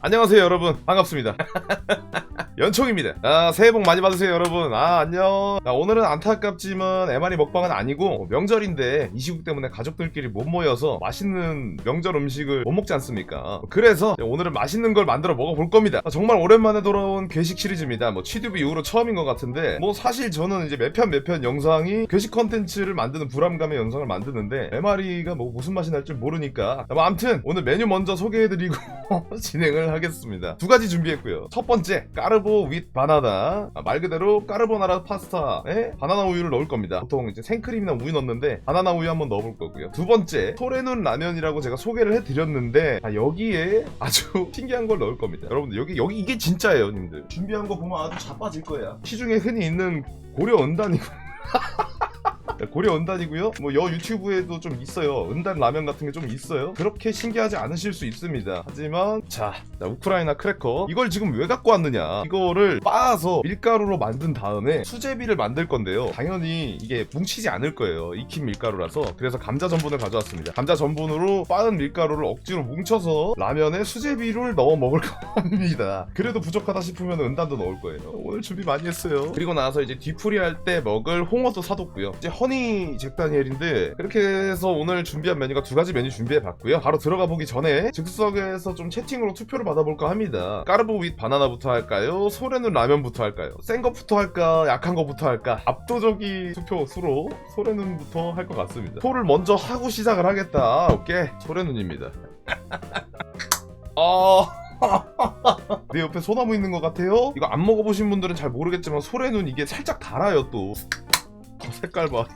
안녕하세요 여러분. 반갑습니다 연총입니다. 아 새해 복 많이 받으세요 여러분. 아 안녕. 아, 오늘은 안타깝지만 MR이 먹방은 아니고 명절인데 이 시국 때문에 가족들끼리 못 모여서 맛있는 명절 음식을 못 먹지 않습니까? 그래서 오늘은 맛있는 걸 만들어 먹어볼 겁니다. 아, 정말 오랜만에 돌아온 괴식 시리즈입니다. 뭐 취두비 이후로 처음인 것 같은데 뭐 사실 저는 이제 몇 편 몇 편 영상이 괴식 컨텐츠를 만드는 불안감의 영상을 만드는데 MR이가 뭐 무슨 맛이 날지 모르니까 뭐 암튼 오늘 메뉴 먼저 소개해드리고 진행을 하겠습니다. 두 가지 준비했고요. 첫 번째 까르보 윗 바나나 아, 말 그대로 까르보나라 파스타에 바나나 우유를 넣을 겁니다. 보통 이제 생크림이나 우유 넣는데 바나나 우유 한번 넣어볼 거고요. 두 번째 소래눈 라면이라고 제가 소개를 해드렸는데 아, 여기에 아주 신기한 걸 넣을 겁니다. 여러분들 여기 여기 이게 진짜예요, 님들. 준비한 거 보면 아주 자빠질 거야. 시중에 흔히 있는 고려 은단이고. 고려 은단이고요. 뭐 여 유튜브에도 좀 있어요. 은단 라면 같은 게 좀 있어요. 그렇게 신기하지 않으실 수 있습니다. 하지만 자, 자, 우크라이나 크래커 이걸 지금 왜 갖고 왔느냐? 이거를 빻아서 밀가루로 만든 다음에 수제비를 만들 건데요. 당연히 이게 뭉치지 않을 거예요. 익힌 밀가루라서 그래서 감자 전분을 가져왔습니다. 감자 전분으로 빻은 밀가루를 억지로 뭉쳐서 라면에 수제비를 넣어 먹을 겁니다. 그래도 부족하다 싶으면 은단도 넣을 거예요. 오늘 준비 많이 했어요. 그리고 나서 이제 뒤풀이 할 때 먹을 홍어도 사뒀고요. 이제 허니 잭다니엘인데 그렇게 해서 오늘 준비한 메뉴가 두 가지 메뉴 준비해 봤고요. 바로 들어가 보기 전에 즉석에서 좀 채팅으로 투표를 받아볼까 합니다. 까르보 윗 바나나부터 할까요? 소래눈 라면부터 할까요? 센 것부터 할까? 약한 것부터 할까? 압도적인 투표 수로 소래눈부터 할 것 같습니다. 소를 먼저 하고 시작을 하겠다. 오케이. 소래눈입니다. 어... 내 옆에 소나무 있는 것 같아요? 이거 안 먹어보신 분들은 잘 모르겠지만 소래눈 이게 살짝 달아요 또 어, 색깔 봐.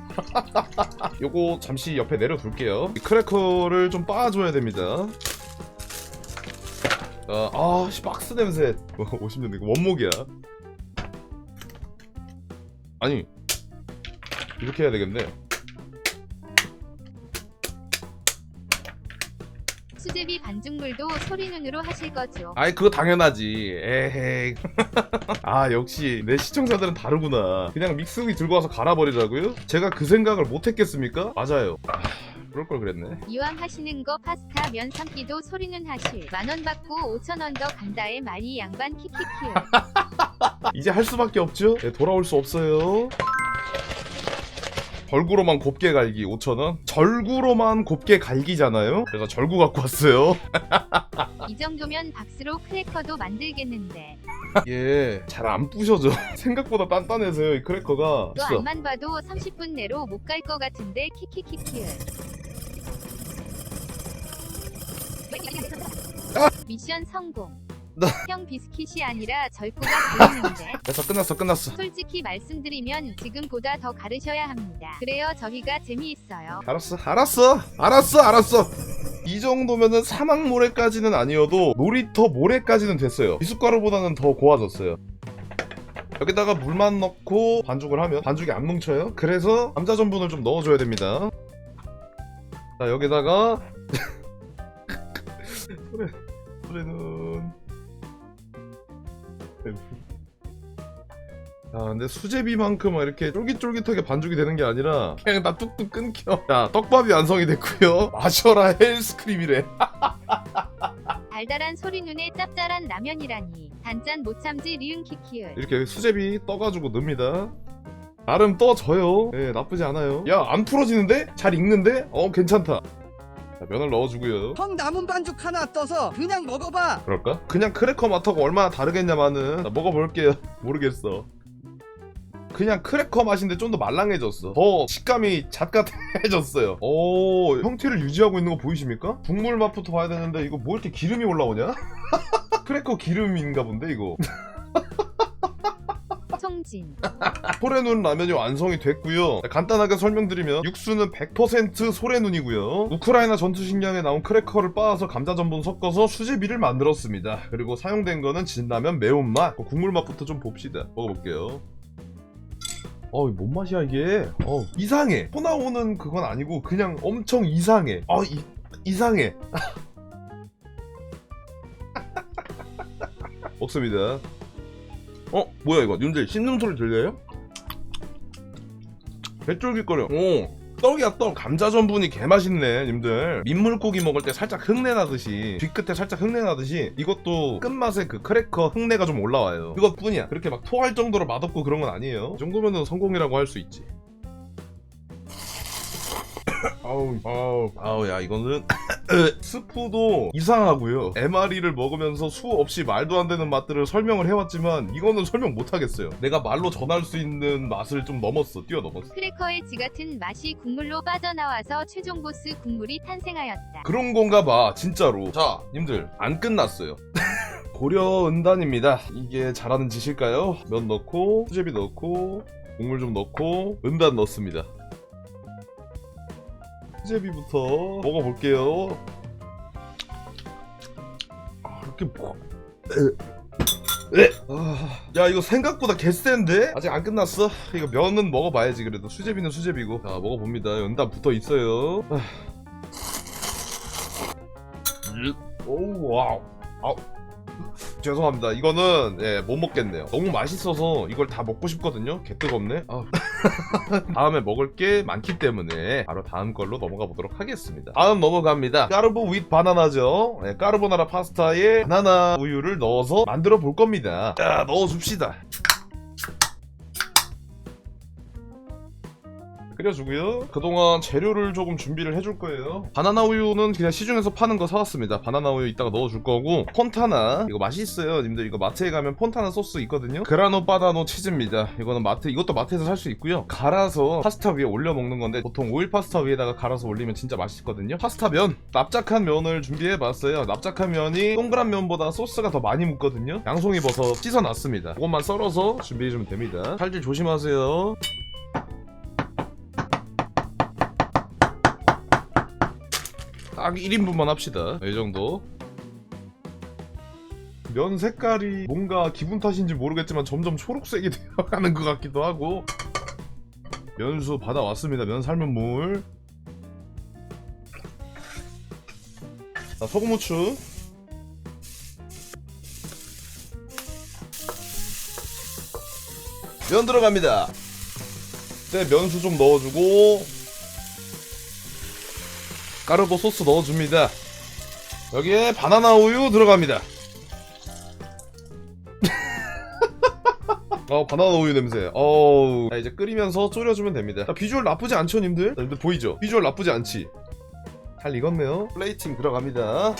요거 잠시 옆에 내려둘게요. 이 크래커를 좀 빻아줘야 됩니다. 어, 아씨 박스 냄새. 50년 이거 원목이야. 아니 이렇게 해야 되겠네 수제비 반죽물도 소리눈으로 하실 거죠. 아이 그거 당연하지 에헤이 아 역시 내 시청자들은 다르구나 그냥 믹스기 들고 와서 갈아버리라고요? 제가 그 생각을 못했겠습니까? 맞아요 아, 그럴 걸 그랬네 이왕 하시는 거 파스타 면 삶기도 소리눈 하실. 만 원 받고 5천 원 더 간다에 많이 양반 키키키요. 이제 할 수밖에 없죠? 네, 돌아올 수 없어요 절구로만 곱게 갈기 5천원 절구로만 곱게 갈기잖아요 그래서 절구 갖고 왔어요 이 정도면 박스로 크래커도 만들겠는데. 이게 잘 안 부셔져 생각보다 단단해서요 이 크래커가 또 있어. 안만 봐도 30분 내로 못 갈 것 같은데 키키키키요. 미션 성공. 나- 형 비스킷이 아니라 절구가 보이는데. 됐어 끝났어 끝났어 솔직히 말씀드리면 지금보다 더 가르셔야 합니다. 그래야 저희가 재미있어요. 알았어 알았어 알았어 알았어 이 정도면은 사막 모래까지는 아니어도 놀이터 모래까지는 됐어요 미숫가루보다는 더 고와졌어요 여기다가 물만 넣고 반죽을 하면 반죽이 안 뭉쳐요 그래서 감자 전분을 좀 넣어줘야 됩니다 자 여기다가 소래 소래는 아 근데 수제비만큼 이렇게 쫄깃쫄깃하게 반죽이 되는 게 아니라 그냥 다 뚝뚝 끊겨 자 떡밥이 완성이 됐고요 마셔라 헬스크림이래 달달한 소리 눈에 짭짤한 라면이라니. 단짠 못 참지 리은 키키을. 이렇게 수제비 떠가지고 넣습니다 나름 떠져요 예 나쁘지 않아요 야 안 풀어지는데? 잘 익는데? 어 괜찮다 자 면을 넣어주고요 형 남은 반죽 하나 떠서 그냥 먹어봐. 그럴까? 그냥 크래커 맛하고 얼마나 다르겠냐마는 자, 먹어볼게요 모르겠어 그냥 크래커 맛인데 좀 더 말랑해졌어 더 식감이 잣같해졌어요 오 형태를 유지하고 있는 거 보이십니까? 국물 맛부터 봐야 되는데 이거 뭐 이렇게 기름이 올라오냐? 크래커 기름인가 본데 이거 송진. 소래 눈 라면이 완성이 됐고요. 간단하게 설명드리면 육수는 100% 소래 눈이고요. 우크라이나 전투 식량에 나온 크래커를 빻아서 감자 전분 섞어서 수제비를 만들었습니다. 그리고 사용된 거는 진라면 매운맛. 그 국물 맛부터 좀 봅시다. 먹어볼게요. 어이 뭔 맛이야 이게? 어 이상해. 소 나오는 그건 아니고 그냥 엄청 이상해. 아 이, 이상해. 먹습니다 어 뭐야 이거? 님들 씹는 소리 들려요? 개쫄깃거려. 오 떡이야 떡. 감자 전분이 개맛있네 님들. 민물고기 먹을 때 살짝 흙내 나듯이 뒤끝에 살짝 흙내 나듯이 이것도 끝맛에 그 크래커 흙내가 좀 올라와요. 그것뿐이야. 그렇게 막 토할 정도로 맛없고 그런 건 아니에요. 이 정도면 은 성공이라고 할 수 있지 아우 아우. 아우 야 이거는 스프도 이상하고요. MRE를 먹으면서 수 없이 말도 안 되는 맛들을 설명을 해왔지만 이거는 설명 못 하겠어요. 내가 말로 전할 수 있는 맛을 좀 넘었어 뛰어넘었어. 크래커의 지 같은 맛이 국물로 빠져나와서 최종 보스 국물이 탄생하였다. 그런 건가 봐 진짜로. 자 님들 안 끝났어요. 고려 은단입니다. 이게 잘하는 짓일까요? 면 넣고 수제비 넣고 국물 좀 넣고 은단 넣습니다 수제비부터 먹어볼게요 아, 이렇게 뭐... 에. 에. 아, 야 이거 생각보다 개센데? 아직 안 끝났어? 이거 면은 먹어봐야지 그래도 수제비는 수제비고 자 먹어봅니다 은단 붙어 있어요 아. 오 와우 아우 죄송합니다. 이거는 예, 못 먹겠네요. 너무 맛있어서 이걸 다 먹고 싶거든요? 개 뜨겁네? 아우. 다음에 먹을 게 많기 때문에 바로 다음 걸로 넘어가 보도록 하겠습니다. 다음 넘어갑니다. 까르보 윗 바나나죠? 예, 까르보나라 파스타에 바나나 우유를 넣어서 만들어 볼 겁니다. 자 넣어 줍시다 끓여주고요. 그동안 재료를 조금 준비를 해줄 거예요. 바나나 우유는 그냥 시중에서 파는 거 사왔습니다. 바나나 우유 이따가 넣어줄 거고 폰타나 이거 맛있어요. 님들 이거 마트에 가면 폰타나 소스 있거든요. 그라노 바다노 치즈입니다. 이거는 마트 이것도 마트에서 살 수 있고요. 갈아서 파스타 위에 올려 먹는 건데 보통 오일 파스타 위에다가 갈아서 올리면 진짜 맛있거든요. 파스타 면 납작한 면을 준비해봤어요. 납작한 면이 동그란 면보다 소스가 더 많이 묻거든요. 양송이 버섯 씻어놨습니다. 그것만 썰어서 준비해주면 됩니다. 칼질 조심하세요. 딱 1인분만 합시다. 이 정도. 면 색깔이 뭔가 기분 탓인지 모르겠지만 점점 초록색이 되어가는 것 같기도 하고 면수 받아왔습니다. 면 삶은 물. 자, 소금 후추. 면 들어갑니다. 이제 면수 좀 넣어주고 까르보 소스 넣어줍니다. 여기에 바나나 우유 들어갑니다. 어 바나나 우유 냄새. 어우. 자, 이제 끓이면서 졸여주면 됩니다. 자, 비주얼 나쁘지 않죠, 님들? 자, 님들 보이죠? 비주얼 나쁘지 않지? 잘 익었네요. 플레이팅 들어갑니다.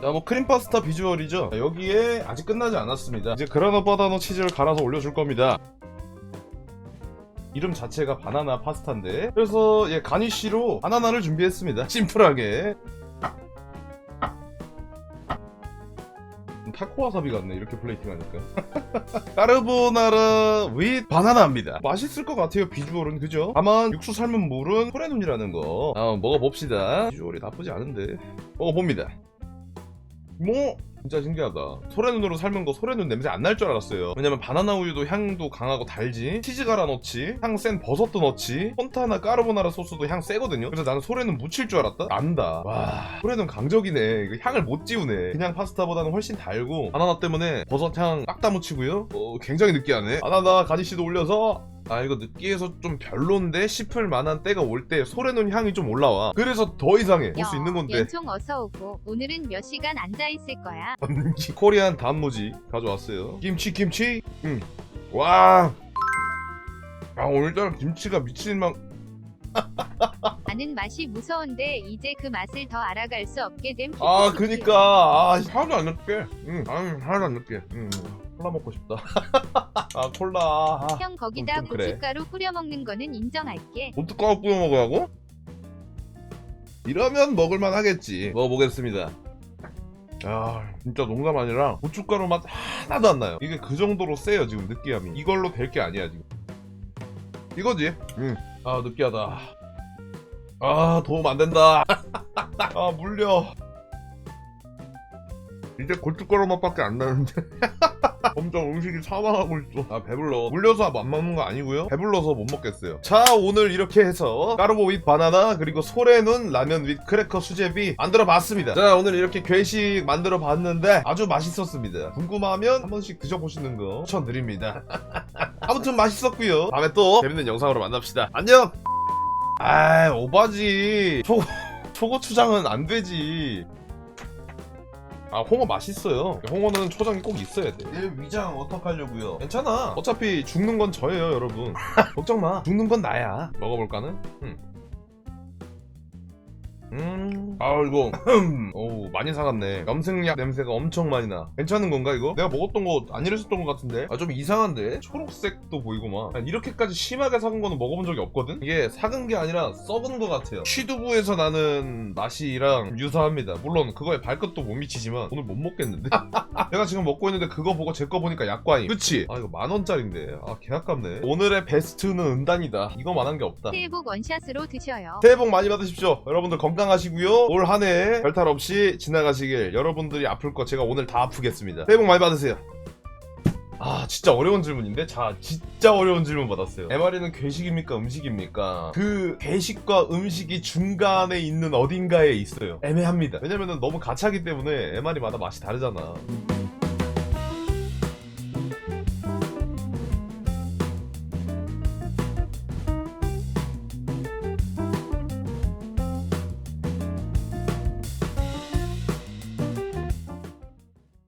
자, 뭐 크림 파스타 비주얼이죠. 자, 여기에 아직 끝나지 않았습니다. 이제 그라노 바다노 치즈를 갈아서 올려줄 겁니다. 이름 자체가 바나나 파스타인데. 그래서 예 가니쉬로 바나나를 준비했습니다. 심플하게. 음, 타코와사비 같네 이렇게 플레이팅 하니까. 까르보나라 윗 바나나입니다. 맛있을 것 같아요 비주얼은. 그죠? 다만 육수 삶은 물은 소래눈이라는 거. 한번 먹어봅시다. 비주얼이 나쁘지 않은데. 먹어봅니다. 뭐 진짜 신기하다. 소래눈으로 삶은 거 소래눈 냄새 안 날 줄 알았어요. 왜냐면 바나나 우유도 향도 강하고 달지, 치즈 갈아 넣지, 향 센 버섯도 넣지, 폰타나 까르보나라 소스도 향 세거든요. 그래서 나는 소래눈 묻힐 줄 알았다. 난다. 와, 소래눈 강적이네. 이거 향을 못 지우네. 그냥 파스타보다는 훨씬 달고 바나나 때문에 버섯 향 딱 다 묻히고요. 어, 굉장히 느끼하네. 바나나 가지씨도 올려서 아 이거 느끼해서 좀 별론데 싶을 만한 때가 올 때 소래눈 향이 좀 올라와. 그래서 더 이상해. 볼 수 있는 건데. 연총 어서 오고 오늘은 몇 시간 앉아 있을 거야. 코리안 단무지 가져왔어요. 김치 김치. 응. 와. 아 오늘따라 김치가 미친 막. 아는 맛이 무서운데 이제 그 맛을 더 알아갈 수 없게 됨. 아 그니까 아 하나도 안 느껴. 응. 아니 하나도 안 느껴. 응. 콜라 먹고 싶다. 아 콜라. 아. 형 거기다 좀 그래. 고춧가루 뿌려 먹는 거는 인정할게. 고춧가루 뿌려 먹으라고? 이러면 먹을만 하겠지. 먹어보겠습니다. 아 진짜 농담 아니라 고춧가루 맛 하나도 안 나요. 이게 그 정도로 세요 지금 느끼함이. 이걸로 될 게 아니야 지금. 이거지. 응. 아 느끼하다. 아 도움 안 된다. 아 물려. 이제 고춧가루 맛밖에 안 나는데. 점점 음식이 사망하고 있어. 아 배불러. 물려서 안 먹는 거 아니고요. 배불러서 못 먹겠어요. 자 오늘 이렇게 해서 까르보 윗 바나나 그리고 소래눈 라면 윗 크래커 수제비 만들어봤습니다. 자 오늘 이렇게 괴식 만들어봤는데 아주 맛있었습니다. 궁금하면 한 번씩 드셔보시는 거 추천드립니다. 아무튼 맛있었고요 다음에 또 재밌는 영상으로 만납시다 안녕 아 오바지 초, 초고추장은 안 되지 아 홍어 맛있어요. 홍어는 초장이 꼭 있어야 돼. 내 위장 어떡하려고요? 괜찮아. 어차피 죽는 건 저예요 여러분. 걱정 마. 죽는 건 나야. 먹어볼까는? 음. 음, 아 이거 어우 많이 사갔네 염색약 냄새가 엄청 많이 나 괜찮은 건가 이거? 내가 먹었던 거 안 이랬었던 것 같은데 아 좀 이상한데? 초록색도 보이고 막 이렇게까지 심하게 삭은 거는 먹어본 적이 없거든? 이게 삭은 게 아니라 썩은 것 같아요 취두부에서 나는 맛이랑 유사합니다 물론 그거에 발끝도 못 미치지만 오늘 못 먹겠는데? 내가 지금 먹고 있는데 그거 보고 제 거 보니까 약과임 그치? 아 이거 만원짜린데 아 개아깝네 오늘의 베스트는 은단이다 이거만한 게 없다 새해 복 원샷으로 드셔요. 새해 복 많이 받으십시오. 여러분들 건강하시고요. 올 한 해 별탈 없이 지나가시길. 여러분들이 아플 거 제가 오늘 다 아프겠습니다. 새해 복 많이 받으세요. 아 진짜 어려운 질문인데 자 진짜 어려운 질문 받았어요 MR이는 괴식입니까 음식입니까 그 괴식과 음식이 중간에 있는 어딘가에 있어요 애매합니다 왜냐면은 너무 가차기 때문에 MR이마다 맛이 다르잖아